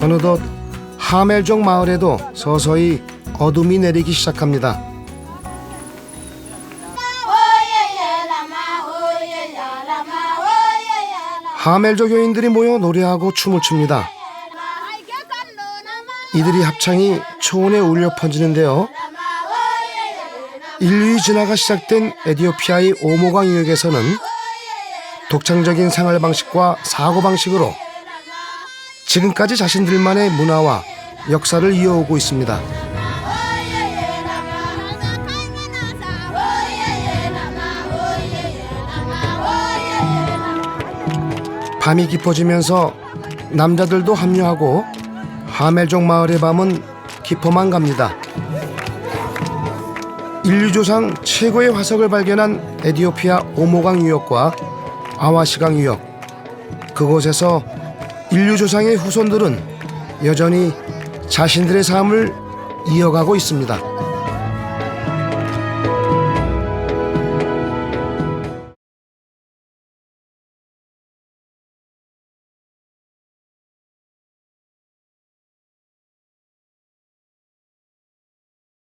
어느덧 하멜종 마을에도 서서히 어둠이 내리기 시작합니다. 하멜족 여인들이 모여 노래하고 춤을 춥니다. 이들이 합창이 초원에 울려 퍼지는데요. 인류의 진화가 시작된 에디오피아의 오모강 유역에서는 독창적인 생활 방식과 사고 방식으로 지금까지 자신들만의 문화와 역사를 이어오고 있습니다. 밤이 깊어지면서 남자들도 합류하고 하멜족 마을의 밤은 깊어만 갑니다. 인류조상 최고의 화석을 발견한 에디오피아 오모강 유역과 아와시강 유역 그곳에서 인류 조상의 후손들은 여전히 자신들의 삶을 이어가고 있습니다.